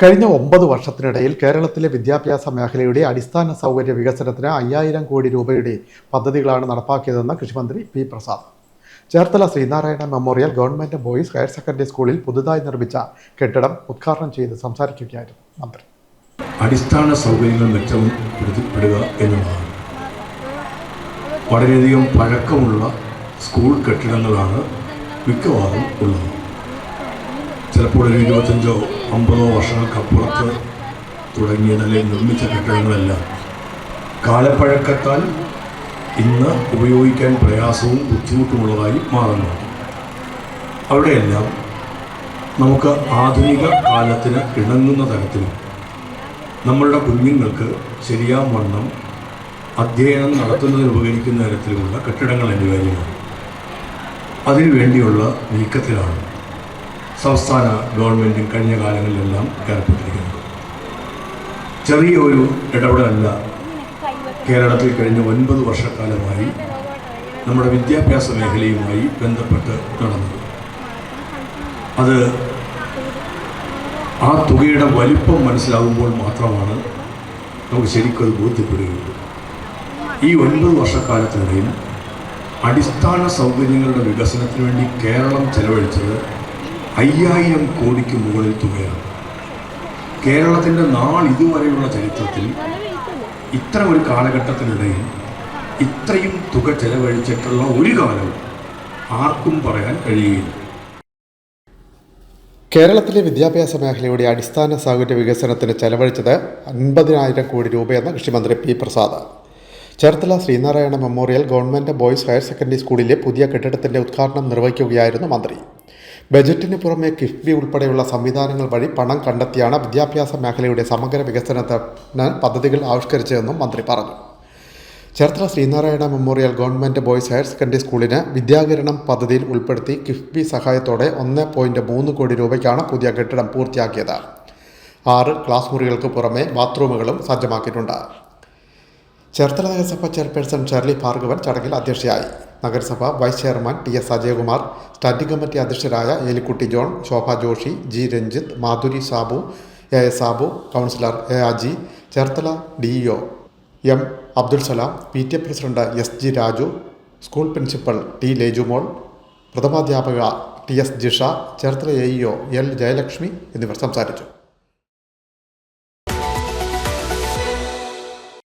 കഴിഞ്ഞ ഒമ്പത് വർഷത്തിനിടയിൽ കേരളത്തിലെ വിദ്യാഭ്യാസ മേഖലയുടെ അടിസ്ഥാന സൗകര്യ വികസനത്തിന് അയ്യായിരം കോടി രൂപയുടെ പദ്ധതികളാണ് നടപ്പാക്കിയതെന്ന് കൃഷിമന്ത്രി P Prasad. Cherthala Sreenarayana memorial government boys higher secondary സ്കൂളിൽ പുതുതായി നിർമ്മിച്ച കെട്ടിടം ഉദ്ഘാടനം ചെയ്ത് സംസാരിക്കുകയായിരുന്നു മന്ത്രി. അടിസ്ഥാന സൗകര്യങ്ങൾ മെച്ചപ്പെടുക എന്നുള്ളതാണ് വളരെയധികം പഴക്കമുള്ള സ്കൂൾ കെട്ടിടങ്ങളാണ് മിക്കവാറും ഉള്ളത്. ചിലപ്പോൾ ഒരു ഇരുപത്തഞ്ചോ അമ്പതോ വർഷങ്ങൾക്കപ്പുറത്ത് തുടങ്ങിയ നിലയിൽ നിർമ്മിച്ച കെട്ടിടങ്ങളെല്ലാം കാലപ്പഴക്കത്താൽ ഇന്ന് ഉപയോഗിക്കാൻ പ്രയാസവും ബുദ്ധിമുട്ടുമുള്ളതായി മാറുന്നു. അവിടെയെല്ലാം നമുക്ക് ആധുനിക കാലത്തിന് ഇണങ്ങുന്ന തരത്തിൽ നമ്മളുടെ കുഞ്ഞുങ്ങൾക്ക് ശരിയാം വണ്ണം അധ്യയനം നടത്തുന്നതിന് ഉപകരിക്കുന്ന തരത്തിലുള്ള കെട്ടിടങ്ങൾ അനിവാര്യമാണ് അതിനുവേണ്ടിയുള്ള നീക്കത്തിലാണ് സംസ്ഥാന ഗവൺമെന്റും കഴിഞ്ഞ കാലങ്ങളിലെല്ലാം ഏർപ്പെട്ടിരിക്കുന്നത്. ചെറിയ ഒരു ഇടപെടലല്ല കേരളത്തിൽ കഴിഞ്ഞ ഒൻപത് വർഷക്കാലമായി നമ്മുടെ വിദ്യാഭ്യാസ മേഖലയുമായി ബന്ധപ്പെട്ട് നടന്നത്. അത് ആ തുകയുടെ വലിപ്പം മനസ്സിലാകുമ്പോൾ മാത്രമാണ് നമുക്ക് ശരിക്കും അത് ബോധ്യപ്പെടുകയുള്ളൂ. ഈ ഒൻപത് വർഷക്കാലത്തിനിടയിൽ അടിസ്ഥാന സൗകര്യങ്ങളുടെ വികസനത്തിന് വേണ്ടി കേരളം ചെലവഴിച്ചത് അയ്യായിരം കോടിക്ക് മുകളിൽ തുകയാണ്. കേരളത്തിന്റെ നാൾ ഇതുവരെയുള്ള ചരിത്രത്തിൽ ഇത്തരം ഒരു കാലഘട്ടത്തിനിടയിൽ ഇത്രയും തുക ചെലവഴിച്ചിട്ടുള്ള ഒരു കാലവും ആർക്കും പറയാൻ കഴിയുകയില്ല. കേരളത്തിലെ വിദ്യാഭ്യാസ മേഖലയുടെ അടിസ്ഥാന സൗകര്യ വികസനത്തിന് ചെലവഴിച്ചത് അൻപതിനായിരം കോടി രൂപയെന്ന് കൃഷിമന്ത്രി P Prasad. Cherthala Sreenarayana memorial government boys higher secondary സ്കൂളിലെ പുതിയ കെട്ടിടത്തിന്റെ ഉദ്ഘാടനം നിർവഹിക്കുകയായിരുന്നു മന്ത്രി. ബജറ്റിന് പുറമെ കിഫ്ബി ഉൾപ്പെടെയുള്ള സംവിധാനങ്ങൾ വഴി പണം കണ്ടെത്തിയാണ് വിദ്യാഭ്യാസ മേഖലയുടെ സമഗ്ര വികസനത്തിന് പദ്ധതികൾ ആവിഷ്കരിച്ചതെന്നും മന്ത്രി പറഞ്ഞു. Cherthala Sreenarayana memorial government boys higher secondary സ്കൂളിന് വിദ്യാകരണം പദ്ധതിയിൽ ഉൾപ്പെടുത്തി കിഫ്ബി സഹായത്തോടെ ഒന്ന് പോയിന്റ് മൂന്ന് കോടി രൂപയ്ക്കാണ് പുതിയ കെട്ടിടം പൂർത്തിയാക്കിയത്. ആറ് ക്ലാസ് മുറികൾക്ക് പുറമെ ബാത്റൂമുകളും സജ്ജമാക്കിയിട്ടുണ്ട്. ചേർത്തല നഗരസഭ ചെയർപേഴ്സൺ ഷെർലി ഭാർഗവൻ ചടങ്ങിൽ അധ്യക്ഷയായി. നഗരസഭ vice chairman T S Ajayakumar standing committee അധ്യക്ഷരായ Elikutty John Shobha Joshi G Ranjith Madhuri Sabu A S Sabu councillor A Aji Cherthala D O M Abdul Salam P T A president S G Raju school principal T Lejumol പ്രഥമാധ്യാപക T S Jisha Cherthala A E O L Jayalakshmi എന്നിവർ സംസാരിച്ചു.